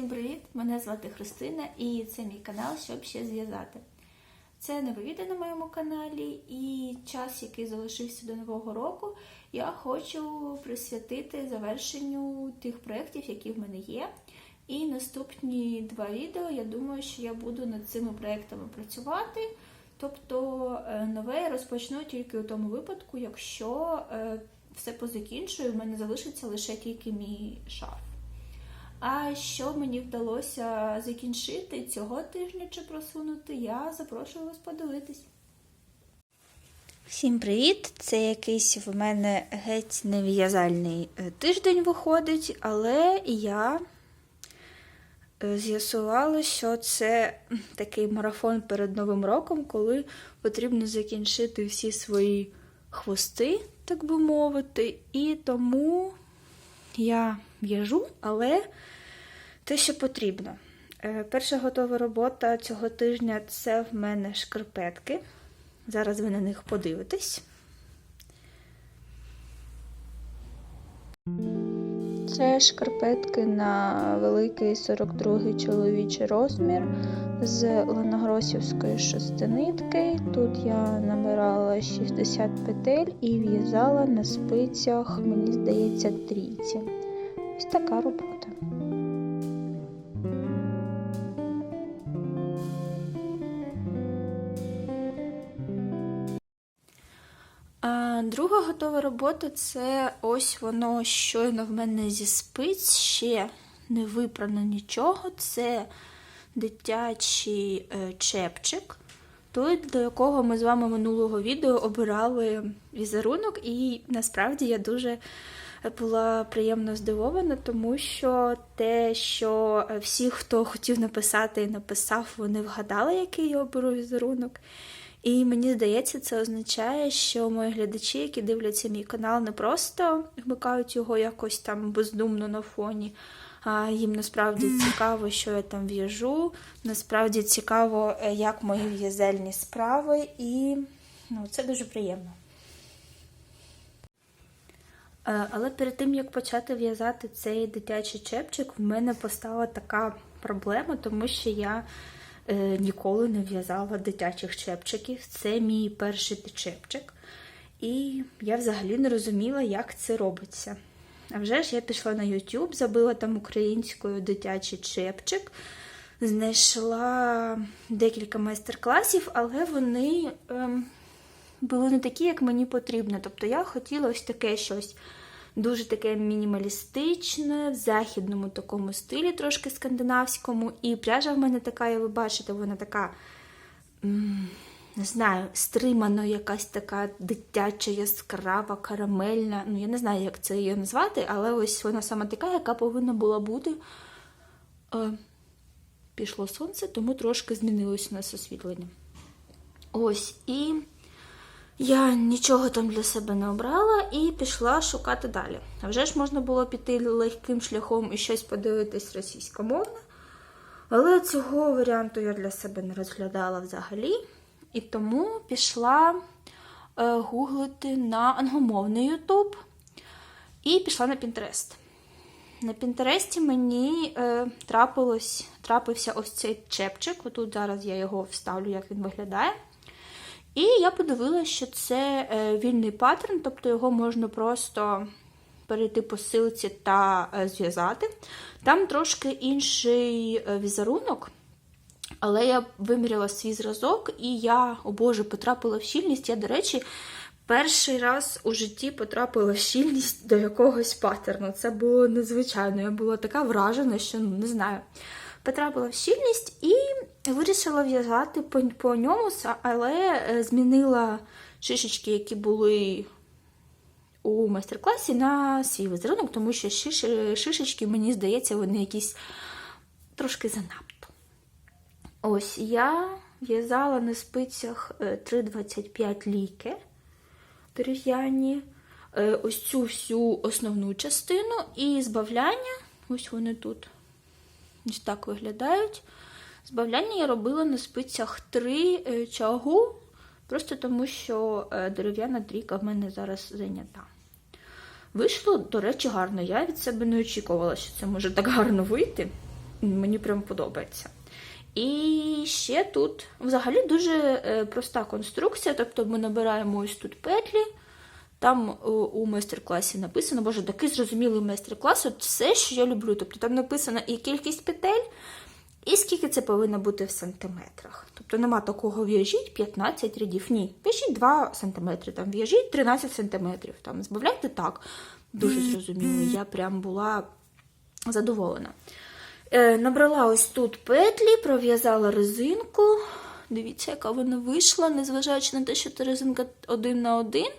Всім привіт! Мене звати Христина і це мій канал, щоб ще зв'язати. Це нове відео на моєму каналі, і час, який залишився до Нового року, я хочу присвятити завершенню тих проєктів, які в мене є. І наступні два відео, я думаю, що я буду над цими проєктами працювати. Тобто е, нове я розпочну тільки у тому випадку, якщо е, все позакінчую, в мене залишиться лише тільки мій шарф. А що мені вдалося закінчити цього тижня чи просунути, я запрошую вас подивитись. Всім привіт! Це якийсь в мене геть нев'язальний е, тиждень виходить, але я е, з'ясувала, що це такий марафон перед Новим роком, коли потрібно закінчити всі свої хвости, так би мовити, і тому я в'яжу, але те, що потрібно. Е, Перша готова робота цього тижня це в мене шкарпетки. Зараз ви на них подивитесь. Це шкарпетки на великий 42 чоловічий розмір з ланогросівської шестинитки. Тут я набирала 60 петель і в'язала на спицях, мені здається, трійці. Ось така робота. Друга готова робота це ось воно щойно в мене зі спиць, ще не випрано нічого. Це дитячий е, чепчик, той, до якого ми з вами минулого відео обирали візерунок, і насправді я дуже була приємно здивована, тому що те, що всі, хто хотів написати і написав, вони вгадали, який я оберу візерунок. І мені здається, це означає, що мої глядачі, які дивляться мій канал, не просто вмикають його якось там бездумно на фоні, їм насправді цікаво, що я там в'яжу. Насправді цікаво, е, як мої в'язельні справи, і ну, це дуже приємно. Е, Але перед тим, як почати в'язати цей дитячий чепчик, в мене постала така проблема, тому що я е, ніколи не в'язала дитячих чепчиків. Це мій перший чепчик. І я взагалі не розуміла, як це робиться. А вже ж я пішла на YouTube, забила там українською дитячий чепчик, знайшла декілька майстер-класів, але вони ем, були не такі, як мені потрібно. Тобто я хотіла ось таке щось дуже таке мінімалістичне, в західному такому стилі, трошки скандинавському. І пряжа в мене така, як ви бачите, вона така, не знаю, стримано, якась така дитяча, яскрава, карамельна. Ну, я не знаю, як це її назвати, але ось вона саме така, яка повинна була бути. Е, Пішло сонце, тому трошки змінилось у нас освітлення. Ось, і я нічого там для себе не обрала і пішла шукати далі. А вже ж можна було піти легким шляхом і щось подивитись російськомовне. Але цього варіанту я для себе не розглядала взагалі. І тому пішла е, гуглити на англомовний Ютуб і пішла на Пінтерест. На Пінтересті мені е, трапилось, трапився ось цей чепчик. Отут зараз я його вставлю, як він виглядає. І я подивилася, що це е, вільний паттерн, тобто його можна просто перейти по силці та е, зв'язати. Там трошки інший е, візерунок, але я виміряла свій зразок, і я, о Боже, потрапила в щільність. Я, до речі, перший раз у житті потрапила в щільність до якогось паттерну. Це було незвичайно. Я була така вражена, що ну, не знаю. Потрапила в щільність і вирішила в'язати по, по ньому, але е, змінила шишечки, які були у майстер-класі, на свій візерунок, тому що шиш, шишечки, мені здається, вони якісь трошки занадто. Ось я в'язала на спицях 3,25 ліки дерев'яні, е, ось цю всю основну частину і збавляння, ось вони тут. Ось так виглядають. Збавляння я робила на спицях 3 чагу, просто тому що е, дерев'яна трійка в мене зараз зайнята. Вийшло, до речі, гарно. Я від себе не очікувала, що це може так гарно вийти. мені прям подобається. І ще тут взагалі дуже е, проста конструкція. Тобто ми набираємо ось тут петлі. Там у, у майстер-класі написано, боже, такий зрозумілий майстер-клас, от все, що я люблю. Тобто там написано і кількість петель, і скільки це повинно бути в сантиметрах. Тобто нема такого в'яжіть 15 рядів. Ні, в'яжіть 2 сантиметри, там в'яжіть 13 сантиметрів. Там збавляйте так. Дуже зрозуміло. Я прям була задоволена. Е, набрала ось тут петлі, пров'язала резинку. Дивіться, яка вона вийшла, незважаючи на те, що це резинка один на один.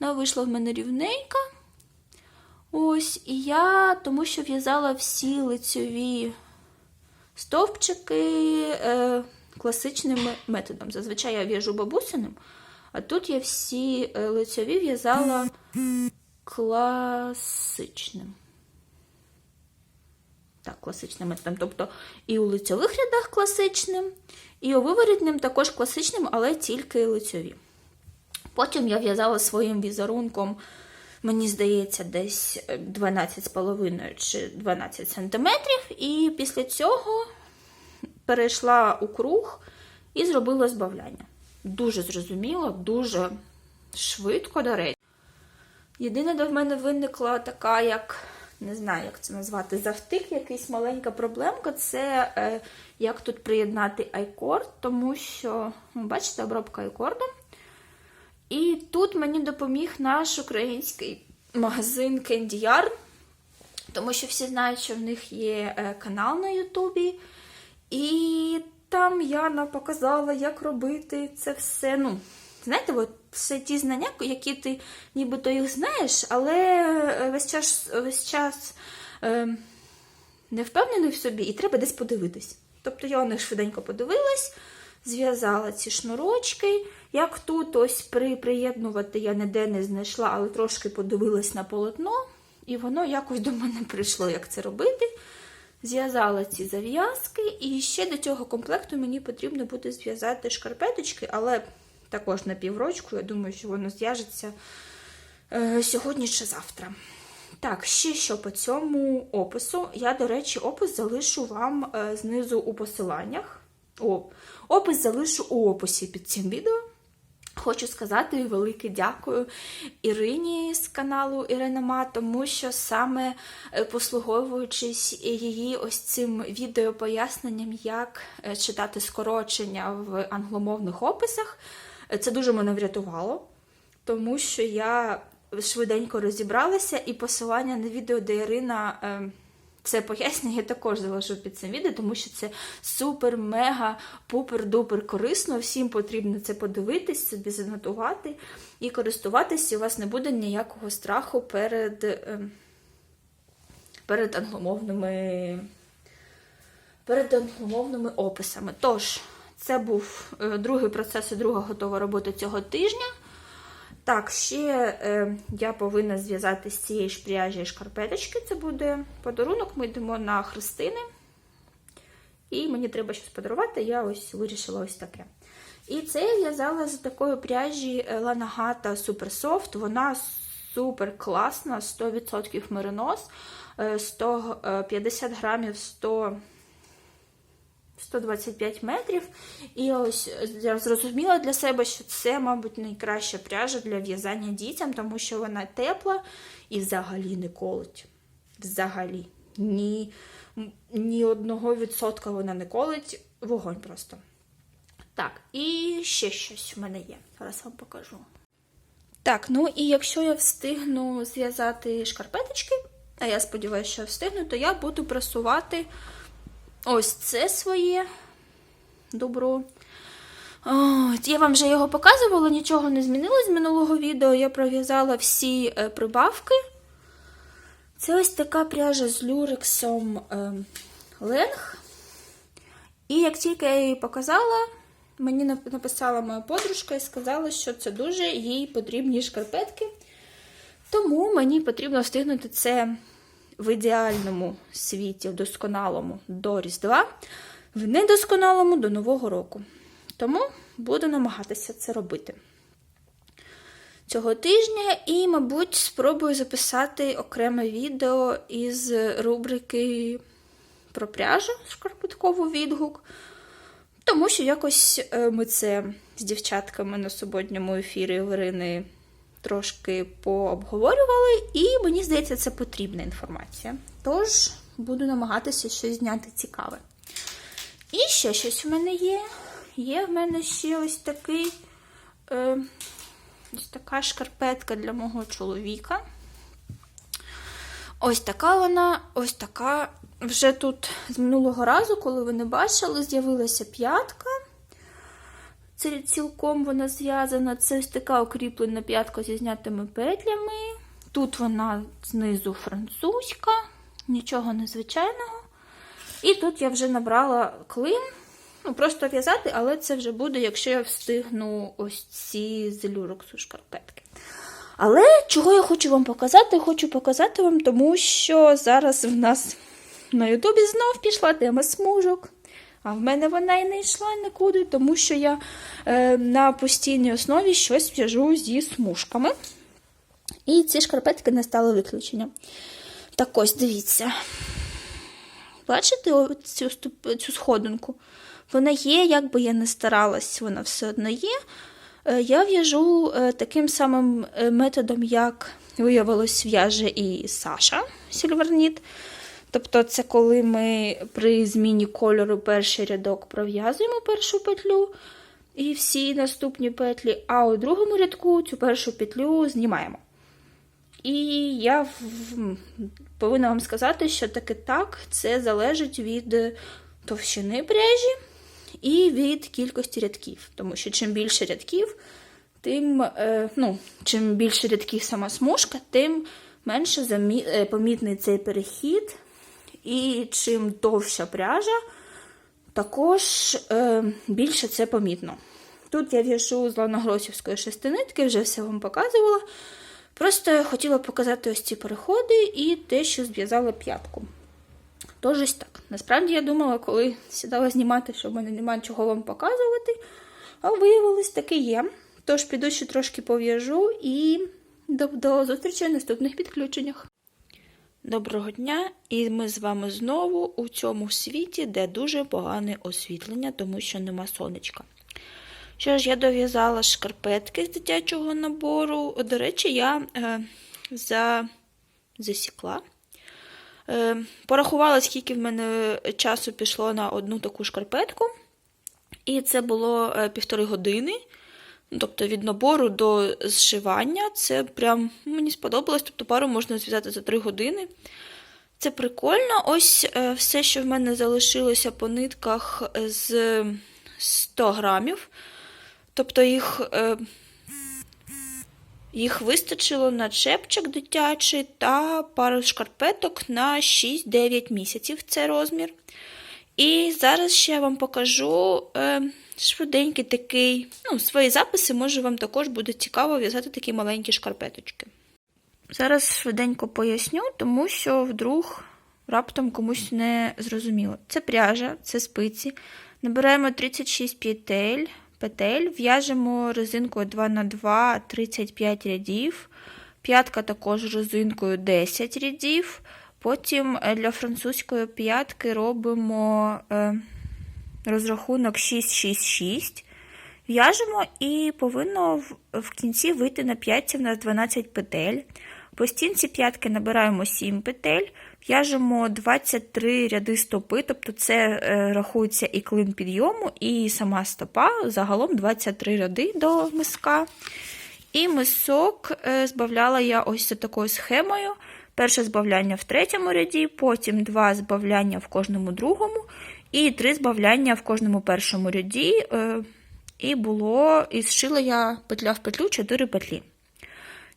Вона вийшла в мене рівненька. Ось, і я, тому що в'язала всі лицьові стовпчики е, класичним методом. Зазвичай я в'яжу бабусиним, а тут я всі е, лицьові в'язала класичним. Так, класичним методом. Тобто і у лицьових рядах класичним, і у виворітним також класичним, але тільки лицьові. Потім я в'язала своїм візерунком, мені здається, десь 12,5 чи 12 сантиметрів. І після цього перейшла у круг і зробила збавляння. Дуже зрозуміло, дуже швидко, до речі. Єдине, де в мене виникла така, як не знаю, як це назвати, завтик, якийсь маленька проблемка, це е, як тут приєднати айкорд, тому що, ну, бачите, обробка айкордом. І тут мені допоміг наш український магазин Candy Yarn, тому що всі знають, що в них є е, канал на Ютубі. І там Яна показала, як робити це все. Ну, знаєте, от все ті знання, які ти нібито їх знаєш, але е, весь час, весь час е, не впевнений в собі, і треба десь подивитись. Тобто я на них швиденько подивилась, зв'язала ці шнурочки. Як тут ось при приєднувати я ніде не знайшла, але трошки подивилась на полотно, і воно якось до мене прийшло, як це робити. Зв'язала ці зав'язки, і ще до цього комплекту мені потрібно буде зв'язати шкарпеточки, але також на піврочку. Я думаю, що воно зв'яжеться е, сьогодні чи завтра. Так, ще що по цьому опису. Я, до речі, опис залишу вам е, знизу у посиланнях. О, опис залишу у описі під цим відео. Хочу сказати велике дякую Ірині з каналу Ірина Ма, тому що саме е, послуговуючись її ось цим відео поясненням, як читати скорочення в англомовних описах, це дуже мене врятувало, тому що я швиденько розібралася, і посилання на відео, де Ірина. е, це пояснення я також залишу під цим відео, тому що це супер, мега, пупер-дупер корисно. Всім потрібно це подивитись, собі занотувати і користуватись, і у вас не буде ніякого страху перед, ем, перед англомовними перед англомовними описами. Тож, це був е, другий процес і друга готова робота цього тижня. Так, ще е, я повинна зв'язати з цієї ж пряжі шкарпеточки. Це буде подарунок. Ми йдемо на Христини. І мені треба щось подарувати. Я ось вирішила ось таке. І це я в'язала з такої пряжі Lanagata Super Soft. Вона супер класна, 100% меринос, е, 150 грамів 100 125 метрів. І ось я зрозуміла для себе, що це, мабуть, найкраща пряжа для в'язання дітям, тому що вона тепла і взагалі не колить. Взагалі. Ні, ні одного відсотка вона не колить, вогонь просто. Так, і ще щось в мене є. Зараз вам покажу. Так, ну і якщо я встигну зв'язати шкарпеточки, а я сподіваюся, що встигну, то я буду прасувати ось це своє добро. Я вам вже його показувала, нічого не змінилось з минулого відео. Я пров'язала всі е, прибавки. Це ось така пряжа з люрексом е, Ленг. І як тільки я її показала, мені написала моя подружка і сказала, що це дуже їй потрібні шкарпетки. Тому мені потрібно встигнути це в ідеальному світі, в досконалому до Різдва, в недосконалому до Нового року. Тому буду намагатися це робити цього тижня і, мабуть, спробую записати окреме відео із рубрики про пряжу, шкарпетковий відгук. Тому що якось е, ми це з дівчатками на суботньому ефірі Верини трошки пообговорювали, і мені здається, це потрібна інформація. Тож буду намагатися щось зняти цікаве. І ще щось в мене є. Є в мене ще ось такий е, ось така шкарпетка для мого чоловіка. Ось така вона, ось така. Вже тут з минулого разу, коли ви не бачили, з'явилася п'ятка. Це цілком вона зв'язана. Це ось така укріплена п'ятка зі знятими петлями. Тут вона знизу французька, нічого незвичайного. І тут я вже набрала клин. Ну, просто в'язати, але це вже буде, якщо я встигну ось ці з люрексу шкарпетки. Але чого я хочу вам показати? Хочу показати вам, тому що зараз в нас на Ютубі знов пішла тема смужок. А в мене вона і не йшла нікуди, тому що я е, на постійній основі щось в'яжу зі смужками. І ці шкарпетки не стали виключенням. Так ось, дивіться. Бачите цю, цю сходинку? Вона є, як би я не старалась, вона все одно є. Е, Я в'яжу е, таким самим е, методом, як виявилось, в'яже і Саша Сільверніт. Тобто, це коли ми при зміні кольору перший рядок пров'язуємо першу петлю і всі наступні петлі, а у другому рядку цю першу петлю знімаємо. І я повинна вам сказати, що таки так, це залежить від товщини пряжі і від кількості рядків. Тому що чим більше рядків, тим, е, ну, чим більше рядків сама смужка, тим менше е, помітний цей перехід. І чим довша пряжа, також е, більше це помітно. Тут я в'яжу з ланогросівської шестинитки, вже все вам показувала. Просто хотіла показати ось ці переходи і те, що зв'язала п'ятку. Тож ось так. Насправді я думала, коли сідала знімати, що в мене немає чого вам показувати, а виявилось таки є. Тож піду ще трошки пов'яжу і до, до зустрічі в наступних підключеннях. Доброго дня, і ми з вами знову у цьому світі, де дуже погане освітлення, тому що нема сонечка. Що ж, я дов'язала шкарпетки з дитячого набору. До речі, я е, за... засікла. Е, порахувала, скільки в мене часу пішло на одну таку шкарпетку. І це було е, півтори години. Тобто від набору до зшивання. Це прям мені сподобалось. Тобто пару можна зв'язати за 3 години. Це прикольно. Ось е, все, що в мене залишилося по нитках з 100 грамів. Тобто їх, е, їх вистачило на чепчик дитячий та пару шкарпеток на 6-9 місяців. Це розмір. І зараз ще я вам покажу е, швиденький такий, ну, свої записи, може вам також буде цікаво в'язати такі маленькі шкарпеточки. Зараз швиденько поясню, тому що вдруг раптом комусь не зрозуміло. Це пряжа, це спиці. Набираємо 36 петель, петель в'яжемо резинкою 2х2 35 рядів, п'ятка також резинкою 10 рядів. Потім е, для французької п'ятки робимо е, розрахунок 6-6-6. В'яжемо і повинно в, кінці вийти на п'ятці в нас 12 петель. По стінці п'ятки набираємо 7 петель, в'яжемо 23 ряди стопи, тобто це е, рахується і клин підйому, і сама стопа, загалом 23 ряди до миска. І мисок збавляла я ось такою схемою. Перше збавляння в третьому ряді, потім два збавляння в кожному другому, і три збавляння в кожному першому ряді. Е, І було, і зшила я петля в петлю 4 петлі.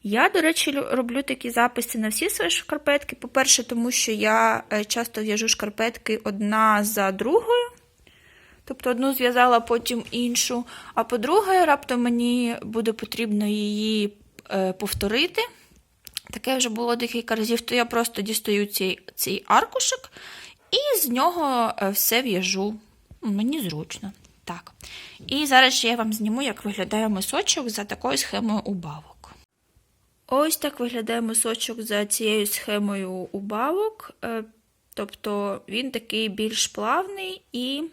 Я, до речі, роблю такі записи на всі свої шкарпетки. По-перше, тому що я е, часто в'яжу шкарпетки одна за другою. Тобто одну зв'язала, потім іншу. А по-друге, раптом мені буде потрібно її е, повторити. Таке вже було декілька разів, то я просто дістаю цей, цей аркушик і з нього е, все в'яжу. Мені зручно. Так. І зараз ще я вам зніму, як виглядає мисочок за такою схемою убавок. Ось так виглядає мисочок за цією схемою убавок. Е, тобто він такий більш плавний і,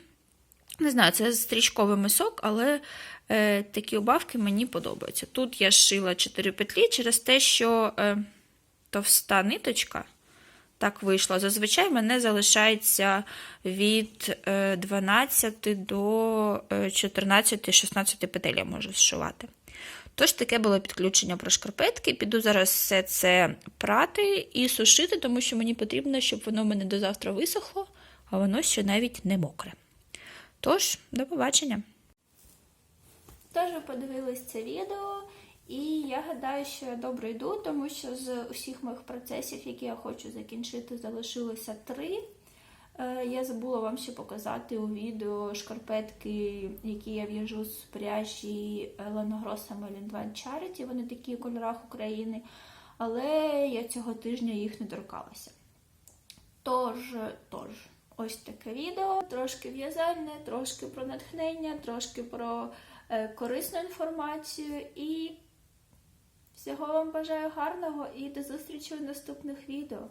не знаю, це стрічковий мисок, але е, такі убавки мені подобаються. Тут я шила 4 петлі через те, що е, товста ниточка. Так вийшло. Зазвичай мене залишається від е, 12 до е, 14-16 петель я можу зшивати. Тож таке було підключення про шкарпетки. Піду зараз все це прати і сушити, тому що мені потрібно, щоб воно в мене до завтра висохло, а воно ще навіть не мокре. Тож, до побачення. Тож ви подивились це відео, і я гадаю, що я добре йду, тому що з усіх моїх процесів, які я хочу закінчити, залишилося три. Е, Я забула вам ще показати у відео шкарпетки, які я в'яжу з пряжі Леногроса One Charity. Вони такі в кольорах України, але я цього тижня їх не торкалася. Тож, тож, ось таке відео. Трошки в'язальне, трошки про натхнення, трошки про е, корисну інформацію. І всього вам бажаю гарного і до зустрічі в наступних відео.